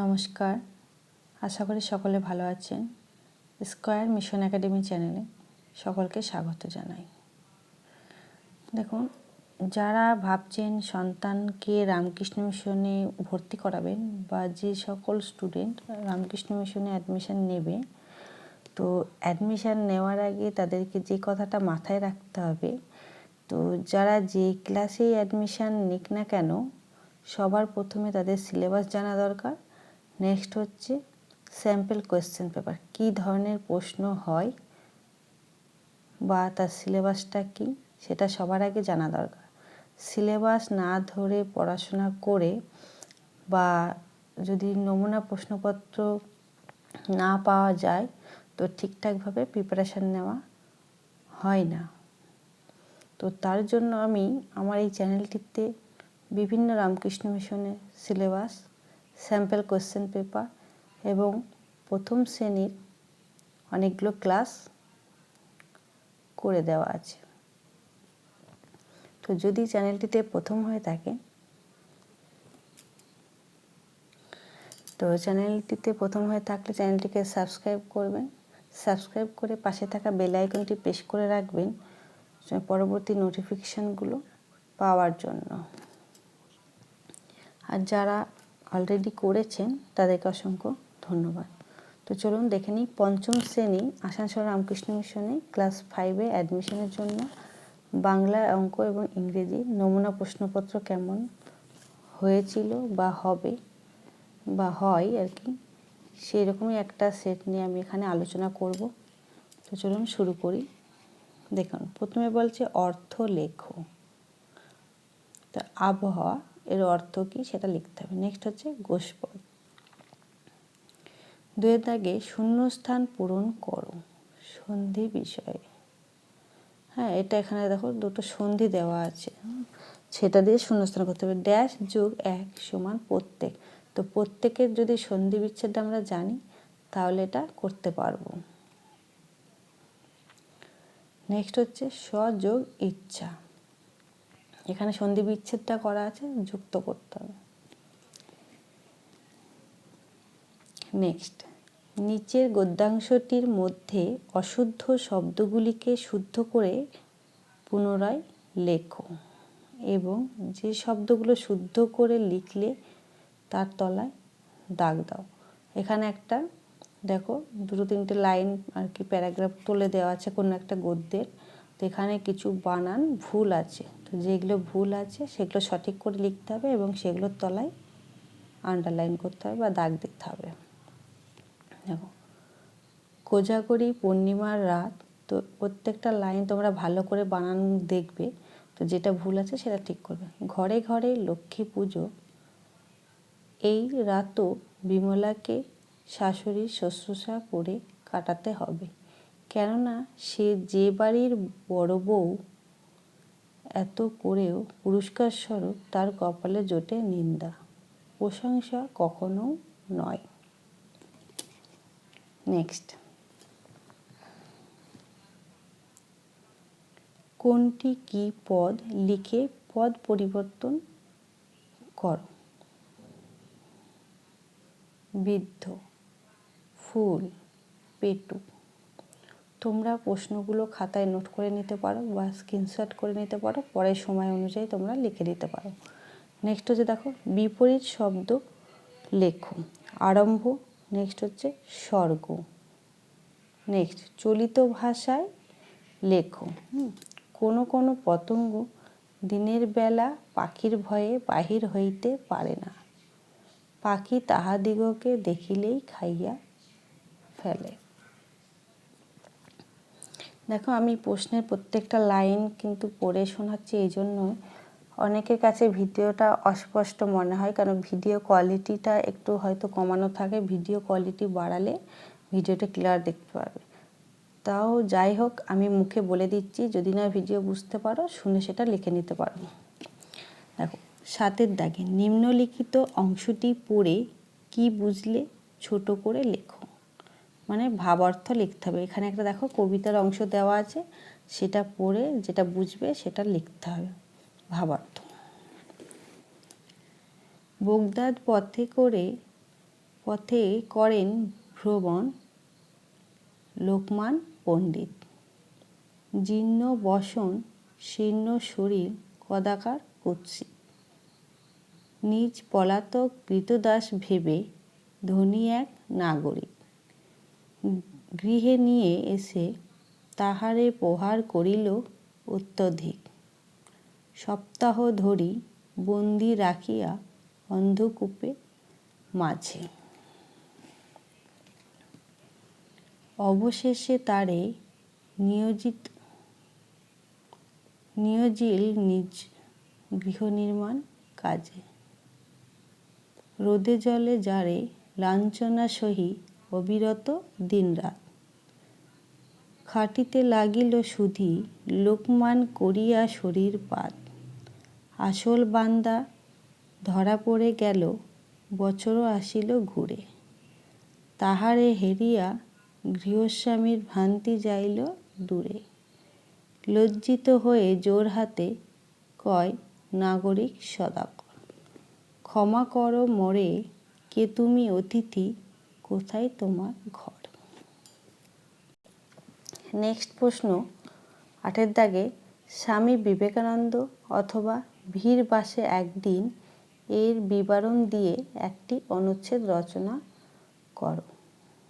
নমস্কার। আশা করি সকলে ভালো আছেন। স্কয়ার মিশন একাডেমি চ্যানেলে সকলকে স্বাগত জানাই। দেখুন, যারা ভাবছেন সন্তানকে রামকৃষ্ণ মিশনে ভর্তি করাবেন বা যে সকল স্টুডেন্ট রামকৃষ্ণ মিশনে অ্যাডমিশন নেবে, তো অ্যাডমিশান নেওয়ার আগে তাদেরকে যে কথাটা মাথায় রাখতে হবে, তো যারা যে ক্লাসেই অ্যাডমিশান নিক না কেন, সবার প্রথমে তাদের সিলেবাস জানা দরকার। নেক্সট হচ্ছে স্যাম্পল কোয়েশ্চেন পেপার কী ধরনের প্রশ্ন হয় বা তার সিলেবাসটা কী, সেটা সবার আগে জানা দরকার। সিলেবাস না ধরে পড়াশোনা করে বা যদি নমুনা প্রশ্নপত্র না পাওয়া যায়, তো ঠিকঠাকভাবে প্রিপারেশান নেওয়া হয় না। তো তার জন্য আমি আমার এই চ্যানেলটিতে বিভিন্ন রামকৃষ্ণ মিশনের সিলেবাস স্যাম্পল কোয়েশ্চেন পেপার এবং প্রথম শ্রেণির অনেকগুলো ক্লাস করে দেওয়া আছে। তো যদি চ্যানেলটিতে প্রথম হয়ে থাকে, তো চ্যানেলটিতে প্রথম হয়ে থাকলে চ্যানেলটিকে সাবস্ক্রাইব করবেন। সাবস্ক্রাইব করে পাশে থাকা বেল আইকনটি প্রেস করে রাখবেন পরবর্তী নোটিফিকেশানগুলো পাওয়ার জন্য। আর যারা অলরেডি করেছেন, তাদেরকে অসংখ্য ধন্যবাদ। তো চলুন দেখে নিই, পঞ্চম শ্রেণি, আসানসোল রামকৃষ্ণ মিশনে ক্লাস ফাইভে অ্যাডমিশনের জন্য বাংলা অঙ্ক এবং ইংরেজি নমুনা প্রশ্নপত্র কেমন হয়েছিল বা হবে বা হয় আর কি সেই রকমই একটা সেট নিয়ে আমি এখানে আলোচনা করব। তো চলুন শুরু করি। দেখুন, প্রথমে বলছে অর্থ লেখো তা আবহাওয়া এর অর্থ কী সেটা লিখতে হবে। নেক্সট হচ্ছে গোষ্পদ দুয়ের দাগে শূন্যস্থান পূরণ করো। সন্ধি বিষয়ে। হ্যাঁ এটা এখানে দেখো দুটো সন্ধি দেওয়া আছে। সেটা দিয়ে শূন্যস্থান করতে হবে। ড্যাশ যোগ এক সমান প্রত্যেক। তো প্রত্যেকের যদি সন্ধি বিচ্ছেদটা আমরা জানি, তাহলে এটা করতে পারব। নেক্সট হচ্ছে স্বযোগ ইচ্ছা। এখানে সন্ধি বিচ্ছেদটা করা আছে, যুক্ত করতে হবে। নেক্সট নিচের গদ্যাংশটির মধ্যে অশুদ্ধ শব্দগুলিকে শুদ্ধ করে পুনরায় লেখো এবং যে শব্দগুলো শুদ্ধ করে লিখলে তার তলায় দাগ দাও। এখানে একটা, দেখো, দুটো তিনটে লাইন আর কি, প্যারাগ্রাফ তুলে দেওয়া আছে কোনো একটা গদ্যের। তো এখানে কিছু বানান ভুল আছে। যেগুলো ভুল আছে সেগুলো সঠিক করে লিখতে হবে এবং সেগুলোর তলায় আন্ডারলাইন করতে হবে বা দাগ দিতে হবে। দেখো, কোজাগরি পূর্ণিমার রাত, তো প্রত্যেকটা লাইন তোমরা ভালো করে বানান দেখবে, তো যেটা ভুল আছে সেটা ঠিক করবে। ঘরে ঘরে লক্ষ্মী পুজো, এই রাতও বিমলাকে শাশুড়ির শুশ্রূষা করে কাটাতে হবে। কেননা সে যে বাড়ির বড় বউ এত করেও পুরস্কার স্বরূপ তার কপালে জোটে নিন্দা। প্রশংসা কখনো নয়। নেক্সট। কোনটি কি পদ লিখে পদ পরিবর্তন করো? বৃদ্ধ, ফুল, পেটু। তোমরা প্রশ্নগুলো খাতায় নোট করে নিতে পারো বা স্ক্রিনশট করে নিতে পারো, পরের সময় অনুযায়ী তোমরা লিখে দিতে পারো। নেক্সট হচ্ছে দেখো, বিপরীত শব্দ লেখো। আরম্ভ নেক্সট হচ্ছে স্বর্গ। নেক্সট চলিত ভাষায় লেখো। কোনো কোনো পতঙ্গ দিনের বেলা পাখির ভয়ে বাহির হইতে পারে না। পাখি তাহাদিগকে দেখিলেই খাইয়া ফেলে। দেখো, আমি প্রশ্নের প্রত্যেকটা লাইন কিন্তু পড়ে শোনাচ্ছি এই জন্য। অনেকের কাছে ভিডিওটা অস্পষ্ট মনে হয়, কারণ ভিডিও কোয়ালিটিটা একটু হয়তো কমানো থাকে। ভিডিও কোয়ালিটি বাড়ালে ভিডিওটা ক্লিয়ার দেখতে পাবে তাও যাই হোক, আমি মুখে বলে দিচ্ছি, যদি না ভিডিও বুঝতে পারো, শুনে সেটা লিখে নিতে পারো। দেখো, সাতের দাগে, নিম্নলিখিত অংশটি পড়ে কি বুঝলে? ছোট করে লেখো। মানে ভাবার্থ লিখতে হবে। এখানে একটা দেখো কবিতার অংশ দেওয়া আছে, সেটা পড়ে যেটা বুঝবে সেটা লিখতে হবে, ভাবার্থ। বোগদাদ পথে করে, পথে করেন ভ্রমণ লোকমান পণ্ডিত। জীর্ণ বসন, শীর্ণ শরীর, কদাকার কুৎসিত। নিজ পলাতক কৃতদাস ভেবে ধনী এক নাগরিক। গৃহে নিয়ে এসে তাহারে প্রহার করিল অত্যধিক। সপ্তাহ ধরি বন্দি রাখিয়া অন্ধকূপে মাঝে। অবশেষে তারে নিয়োজিত, নিয়োজিল নিজ গৃহ নির্মাণ কাজে। রোদে জলে যারে লাঞ্ছনা সহি অবিরত দিনরাত। খাটিতে লাগিল সুধি, লোকমান করিয়া শরীর পাত। আসল বান্দা ধরা পড়ে গেল, বছরও আসিল ঘুরে। তাহারে হেরিয়া গৃহস্বামীর ভ্রান্তি যাইল দূরে। লজ্জিত হয়ে জোর হাতে কয়, নাগরিক সদাকর, ক্ষমা করো মরে, কে তুমি অতিথি কোথায় তোমার ঘর? নেক্সট প্রশ্ন, আটের দাগে স্বামী বিবেকানন্দ অথবা ভিড় বাসে একদিন এর বিবরণ দিয়ে একটি অনুচ্ছেদ রচনা করো।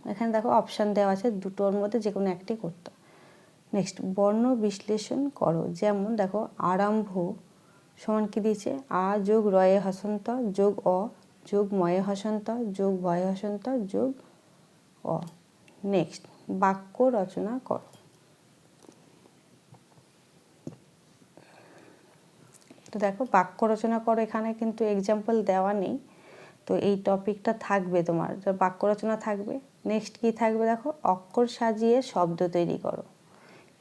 এখানে দেখো অপশান দেওয়া আছে দুটোর মধ্যে যে কোনো একটি করতে। নেক্সট বর্ণ বিশ্লেষণ করো। যেমন দেখো, আরম্ভ সমান কি দিয়েছে? আ যোগ রয়ে হসন্ত যোগ অ যোগ ময়ে হসন্ত, যোগ ভয়ে হসন্ত, যোগ অ। নেক্সট বাক্য রচনা করো। তো দেখো, বাক্য রচনা করো, এখানে কিন্তু এক্সাম্পল দেওয়া নেই। তো এই টপিকটা থাকবে তোমার। বাক্য রচনা থাকবে। নেক্সট কি থাকবে দেখো? অক্ষর সাজিয়ে শব্দ তৈরি করো।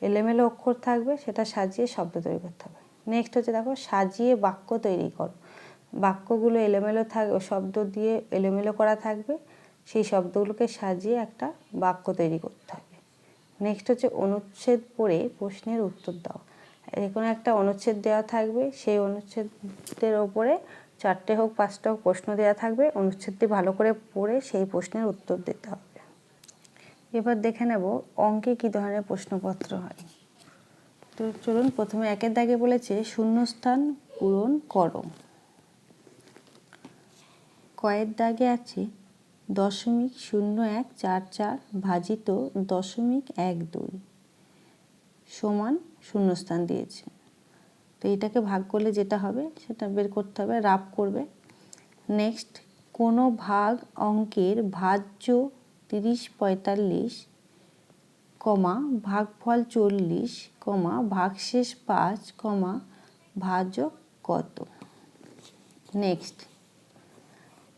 এলোমেলো অক্ষর থাকবে, সেটা সাজিয়ে শব্দ তৈরি করতে হবে। নেক্সট হচ্ছে দেখো, সাজিয়ে বাক্য তৈরি করো। বাক্যগুলো এলোমেলো থাক, শব্দ দিয়ে এলোমেলো করা থাকবে। সেই শব্দগুলোকে সাজিয়ে একটা বাক্য তৈরি করতে হবে। নেক্সট হচ্ছে অনুচ্ছেদ পড়ে প্রশ্নের উত্তর দাও। যে কোনো একটা অনুচ্ছেদ দেওয়া থাকবে। সেই অনুচ্ছেদের ওপরে চারটে হোক, পাঁচটা হোক প্রশ্ন দেওয়া থাকবে। অনুচ্ছেদটি ভালো করে পড়ে সেই প্রশ্নের উত্তর দিতে হবে। এবার দেখে নেব অঙ্কে কী ধরনের প্রশ্নপত্র হয়। তো চলুন প্রথমে একের দাগে বলেছে, শূন্যস্থান পূরণ করো। কয়ের দাগে আছে। দশমিক শূন্য এক চার চার ভাজিত দশমিক এক দুই সমান শূন্যস্থান দিয়েছে। তো এটাকে ভাগ করলে যেটা হবে সেটা বের করতে হবে রাপ করবে। নেক্সট, কোনো ভাগ অঙ্কের ভাজ্য তিরিশ পঁয়তাল্লিশ কমা ভাগফল চল্লিশ কমা ভাগশেষ পাঁচ কমা ভাজক কত? নেক্সট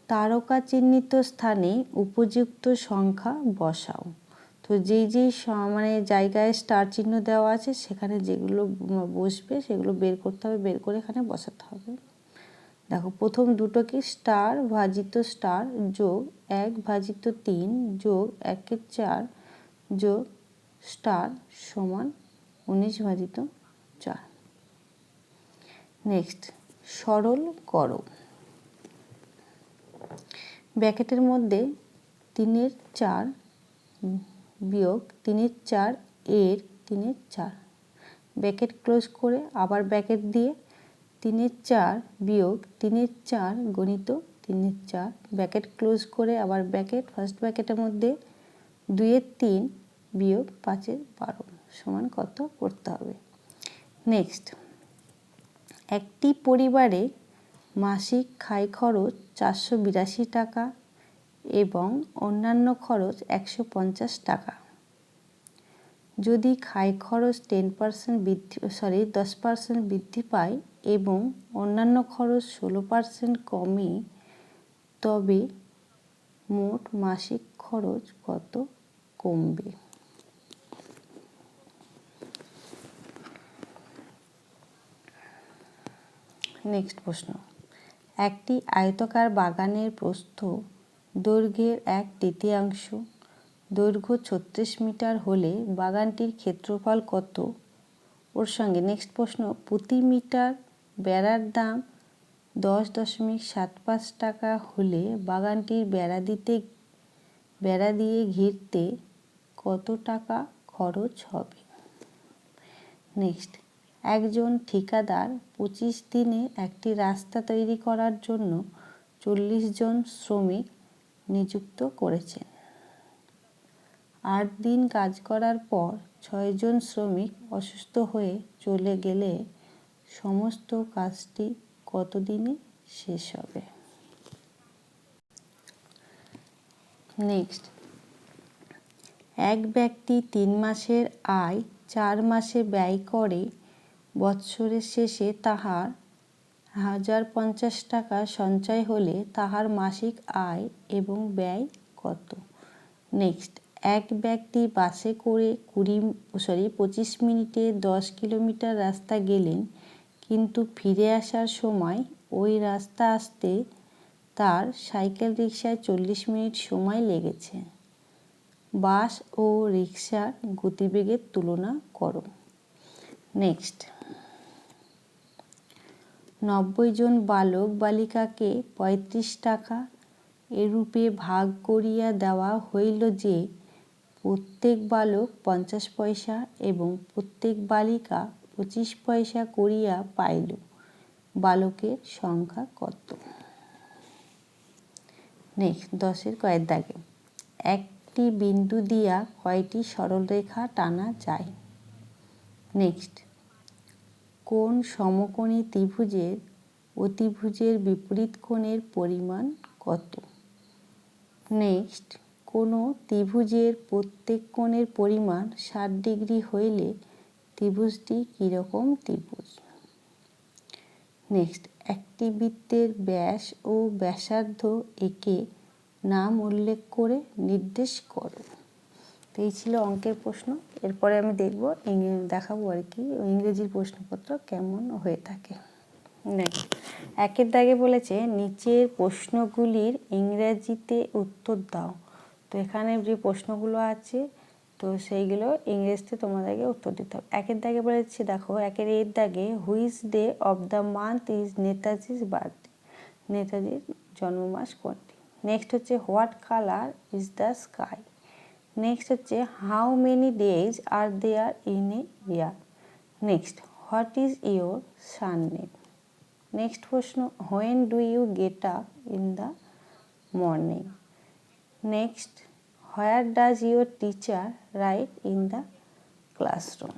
তারকা চিহ্নিত স্থানে উপযুক্ত সংখ্যা বসাও। তো যেই যেই মানে জায়গায় স্টার চিহ্ন দেওয়া আছে, সেখানে যেগুলো বসবে, সেগুলো বের করতে হবে, বের করে এখানে বসাতে হবে। দেখো, প্রথম দুটো কি স্টার ভাজিত স্টার যোগ এক ভাজিত তিন যোগ একের চার যোগ স্টার সমান উনিশ ভাজিত চার। নেক্সট সরল করো। ব্যাকেটের মধ্যে তিনের চার বিয়োগ তিনের চার এর তিনের চার। ব্যাকেট ক্লোজ করে আবার ব্যাকেট দিয়ে তিনের চার বিয়োগ তিনের চার গণিত তিনের চার। ব্যাকেট ক্লোজ করে আবার ব্যাকেট ফার্স্ট ব্যাকেটের মধ্যে দুইয়ের তিন বিয়োগ পাঁচের বারো সমান কত করতে হবে? নেক্সট, একটি পরিবারে মাসিক খাই খরচ চারশো বিরাশি টাকা এবং অন্যান্য খরচ একশো পঞ্চাশ টাকা। যদি খাই খরচ টেন পার্সেন্ট বৃদ্ধি সরি দশ পার্সেন্ট বৃদ্ধি পায় এবং অন্যান্য খরচ ষোলো পার্সেন্ট কমে, তবে মোট মাসিক খরচ কত কমবে? নেক্সট প্রশ্ন। একটি আয়তকার বাগানের প্রস্থ, দৈর্ঘ্যের এক তৃতীয়াংশ। দৈর্ঘ্য ছত্রিশ মিটার হলে বাগানটির ক্ষেত্রফল কত? ওর সঙ্গে নেক্সট প্রশ্ন, প্রতি মিটার বেড়ার দাম দশ দশমিক সাত পাঁচ টাকা হলে বাগানটির বেড়া দিতে, বেড়া দিয়ে ঘিরতে কত টাকা খরচ হবে? নেক্সট একজন ঠিকাদার পঁচিশ দিনে একটি রাস্তা তৈরি করার জন্য চল্লিশ জন শ্রমিক নিযুক্ত করেছেন। আট দিন কাজ করার পর ছয়জন শ্রমিক অসুস্থ হয়ে চলে গেলে সমস্ত কাজটি কতদিনে শেষ হবে? নেক্সট। এক ব্যক্তি তিন মাসের আয় চার মাসে ব্যয় করে বৎসরের শেষে তাহার হাজার পঞ্চাশ টাকা সঞ্চয় হলে তাহার মাসিক আয় এবং ব্যয় কত? নেক্সট এক ব্যক্তি বাসে করে কুড়ি সরি পঁচিশ মিনিটে দশ কিলোমিটার রাস্তা গেলেন, কিন্তু ফিরে আসার সময় ওই রাস্তা আসতে তার সাইকেল রিক্সায় চল্লিশ মিনিট সময় লেগেছে। বাস ও রিক্সার গতিবেগের তুলনা করো। নেক্সট নব্বই জন বালক বালিকাকে পঁয়ত্রিশ টাকা এরূপে ভাগ করিয়া দেওয়া হইল যে, প্রত্যেক বালক পঞ্চাশ পয়সা এবং প্রত্যেক বালিকা পঁচিশ পয়সা করিয়া পাইল। বালকের সংখ্যা কত? নেক্সট, দশের কয়ের দাগে। একটি বিন্দু দিয়া কয়টি সরলরেখা টানা যায়? নেক্সট কোন সমকোণী ত্রিভুজের অতিভুজের বিপরীত কোণের পরিমাণ কত? নেক্সট কোনো ত্রিভুজের প্রত্যেক কোণের পরিমাণ ষাট ডিগ্রি হইলে ত্রিভুজটি কীরকম ত্রিভুজ? নেক্সট একটি বৃত্তের ব্যাস ও ব্যাসার্ধ একে নাম উল্লেখ করে নির্দেশ করো। তো এই ছিল অঙ্কের প্রশ্ন। এরপরে আমি দেখব দেখাবো আর কি ইংরেজির প্রশ্নপত্র কেমন হয়ে থাকে। একের দাগে বলেছে, নিচের প্রশ্নগুলির ইংরেজিতে উত্তর দাও। তো এখানে যে প্রশ্নগুলো আছে, তো সেইগুলো ইংরেজিতে তোমাদেরকে উত্তর দিতে হবে। একের দাগে বলেছে, দেখো, একের এর দাগে which day of the month is নেতাজির বার্থডে। নেতাজির জন্মমাস কোনটি? নেক্সট হচ্ছে, what colour is the sky? Next হচ্ছে how many days are there in a year next what is your surname next প্রশ্ন when do you get up in the morning next where does your teacher write in the classroom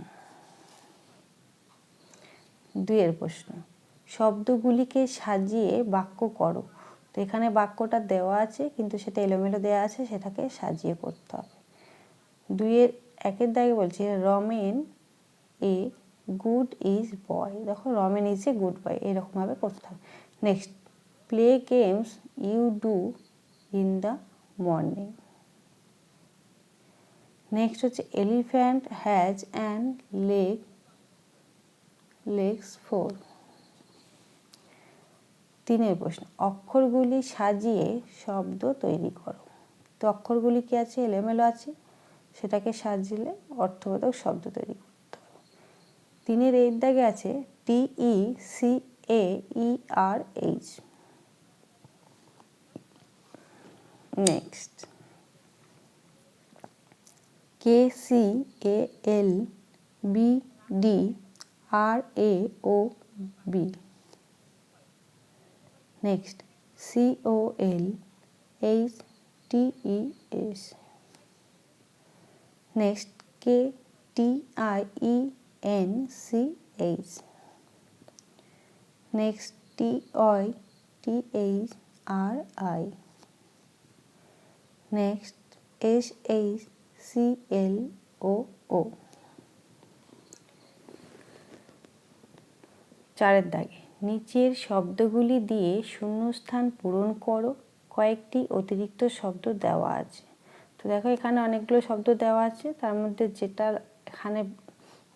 দুইয়ের প্রশ্ন, শব্দগুলিকে সাজিয়ে বাক্য করো। তো এখানে বাক্যটা দেওয়া আছে, কিন্তু সেটা এলোমেলো দেওয়া আছে, সেটাকে সাজিয়ে করতে হবে। দুইয়ের, একের দাগে বলছে, Ramen a good is boy. দেখো, Ramen is a good boy, এরকমভাবে করতে হবে। Next, play games you do in the morning. Next হচ্ছে, elephant has and leg, legs four. তিনের প্রশ্ন, অক্ষরগুলি সাজিয়ে শব্দ তৈরি করো। তো অক্ষরগুলি কি আছে? এলোমেলো আছে? সেটাকে সাজিলে অর্থবোধক শব্দ তৈরি করতে হবে। তিনের এর দাগে আছে T E C A E R H next. K C A L B D R A O B. Next. C O L H T E S. Next, K, T, I, E, N, C, H. Next, T, Y, T, H, R, I. Next, S, H, C, L, O O. চারের দাগে, নিচের শব্দগুলি দিয়ে শূন্যস্থান পূরণ করো। কয়েকটি অতিরিক্ত শব্দ দেওয়া আছে। দেখো, এখানে অনেকগুলো শব্দ দেওয়া আছে। তার মধ্যে যেটা এখানে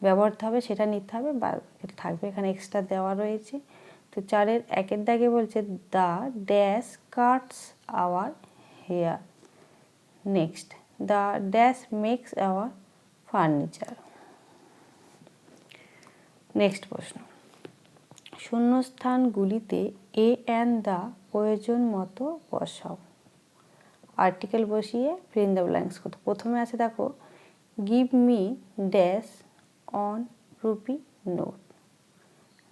ব্যবহৃত হবে, সেটা নিতে হবে বা থাকবে। এখানে এক্সট্রা দেওয়া রয়েছে। তো চারের একের দাগে বলছে the dash cuts our hair. Next the dash makes our furniture. Next প্রশ্ন, শূন্যস্থানগুলিতে এ অ্যান দা প্রয়োজন মতো বসাও। আর্টিকেল বসিয়ে ফিল দ্য ব্ল্যাঙ্কস করতে। প্রথমে আছে দেখো give me dash on rupee note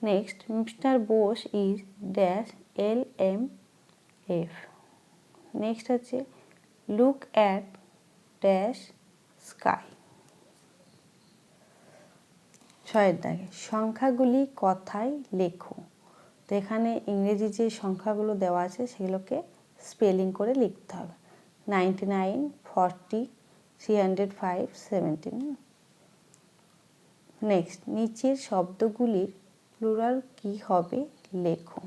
next mister Bose is dash L M F next হচ্ছে লুক অ্যাট ড্যাশ স্কাই ছয়ের দাগে, সংখ্যাগুলি কথায় লেখো। তো এখানে ইংরেজি যে সংখ্যাগুলো দেওয়া আছে, সেগুলোকে স্পেলিং করে লিখতে হবে। Ninety nine, forty, three hundred five seventeen next, নিচের শব্দগুলির প্লুরাল কি হবে? লেখো।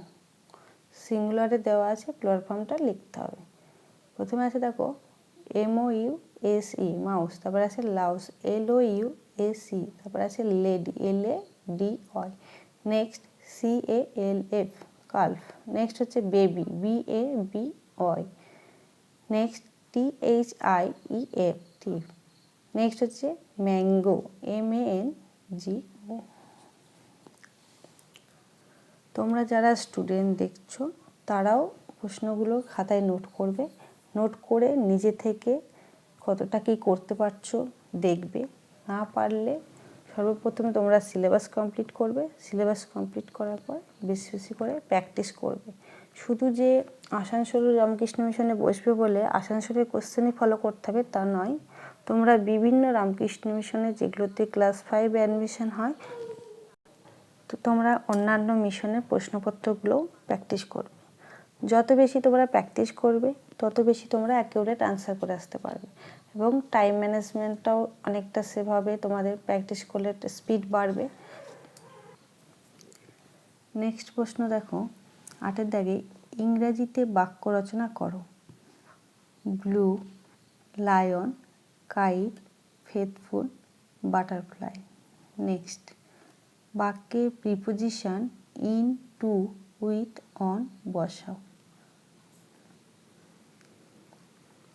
সিঙ্গুলারে দেওয়া আছে প্লুরাল ফর্মটা লিখতে হবে। প্রথমে আছে, দেখো M O U S E mouse তারপরে আছে louse L O U A C তারপরে আছে lady L A D Y next C A L F calf next হচ্ছে baby B A B Y next T H I E F T next হচ্ছে mango M A N G O তোমরা যারা student দেখছ, তারাও প্রশ্নগুলো খাতায় note করবে। Note করে নিজে থেকে কতটা কী করতে পারছ দেখবে। না পারলে সর্বপ্রথমে তোমরা সিলেবাস কমপ্লিট করবে। সিলেবাস কমপ্লিট করার পর বেশি বেশি করে প্র্যাকটিস করবে। শুধু যে আসানসোল রামকৃষ্ণ মিশনে বসবে বলে আসানসোলের কোশ্চেনই ফলো করতে হবে তা নয়। তোমরা বিভিন্ন রামকৃষ্ণ মিশনে যেগুলোতে ক্লাস ফাইভ অ্যাডমিশন হয়, তো তোমরা অন্যান্য মিশনের প্রশ্নপত্রগুলোও প্র্যাকটিস করবে। যত বেশি তোমরা প্র্যাকটিস করবে, তত বেশি তোমরা অ্যাকিউরেট আনসার করে আসতে পারবে। এবং টাইম ম্যানেজমেন্টটাও অনেকটা সেভাবে তোমাদের প্র্যাকটিস করলে স্পিড বাড়বে। নেক্সট প্রশ্ন দেখো। আটের দাগে ইংরাজিতে বাক্য রচনা করো। Blue, lion, kite, faithful, butterfly. Next. বাক্যে preposition in, to, with, on, বসাও।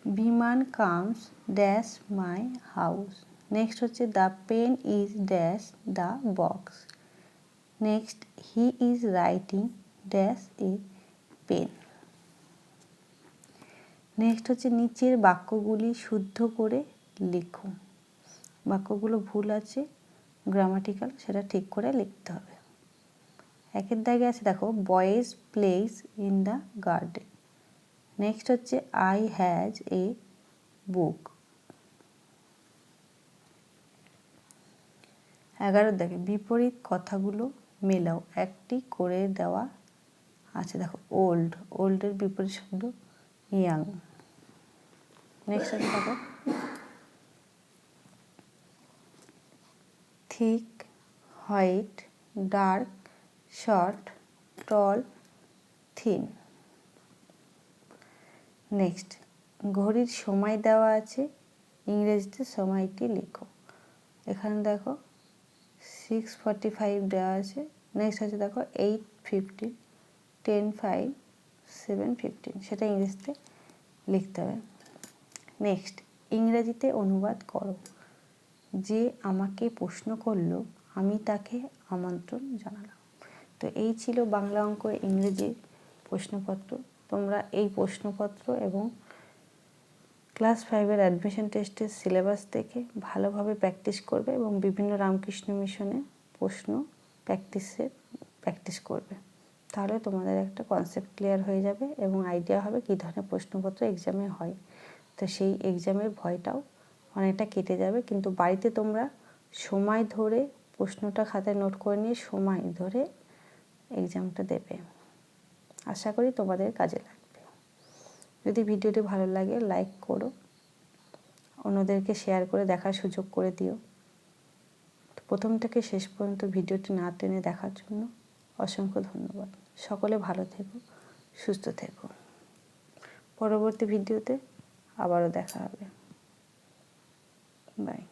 Biman comes dash my house. Next হচ্ছে the pen is dash the box. Next, he is writing dash a pen. Next হচ্ছে নিচের বাক্যগুলি শুদ্ধ করে লিখো। বাক্যগুলো ভুল আছে গ্রামাটিক্যাল সেটা ঠিক করে লিখতে হবে। একের দাগে আছে, দেখো boys plays in the garden next হচ্ছে আই হ্যাজ এ বুক এগারো দেখে বিপরীত কথাগুলো মেলাও। একটি করে দেওয়া আছে দেখো ওল্ড ওল্ডের বিপরীত শব্দ ইয়াং নেক্সট আছে দেখো। Thick white dark short tall thin next ঘড়ির সময় দেওয়া আছে, ইংরেজিতে সময়টি লেখো। এখানে দেখো সিক্স ফর্টি ফাইভ দেওয়া আছে। নেক্সট আছে দেখো eight fifteen ten five seven fifteen সেটা ইংরেজিতে লিখতে হবে। নেক্সট ইংরেজিতে অনুবাদ করো। যে আমাকে প্রশ্ন করল, আমি তাকে আমন্ত্রণ জানালাম। তো এই ছিল বাংলা অঙ্ক ইংরেজি প্রশ্নপত্র। তোমরা এই প্রশ্নপত্র এবং ক্লাস ফাইভের অ্যাডমিশন টেস্টের সিলেবাস দেখে ভালোভাবে প্র্যাকটিস করবে এবং বিভিন্ন রামকৃষ্ণ মিশনে প্রশ্ন প্র্যাকটিসের প্র্যাকটিস করবে। তাহলে তোমাদের একটা কনসেপ্ট ক্লিয়ার হয়ে যাবে এবং আইডিয়া হবে কী ধরনের প্রশ্নপত্র এক্সামে হয়। তো সেই এক্সামের ভয়টাও অনেকটা কেটে যাবে। কিন্তু বাড়িতে তোমরা সময় ধরে প্রশ্নটা খাতায় নোট করে নিয়ে সময় ধরে এক্সামটা দেবে। আশা করি তোমাদের কাজে লাগবে। যদি ভিডিওটি ভালো লাগে লাইক করো। অন্যদেরকে শেয়ার করে দেখার সুযোগ করে দিও। প্রথম থেকে শেষ পর্যন্ত ভিডিওটি না টেনে দেখার জন্য অসংখ্য ধন্যবাদ। সকলে ভালো থেকো সুস্থ থেকো। পরবর্তী ভিডিওতে আবারও দেখা হবে। বাই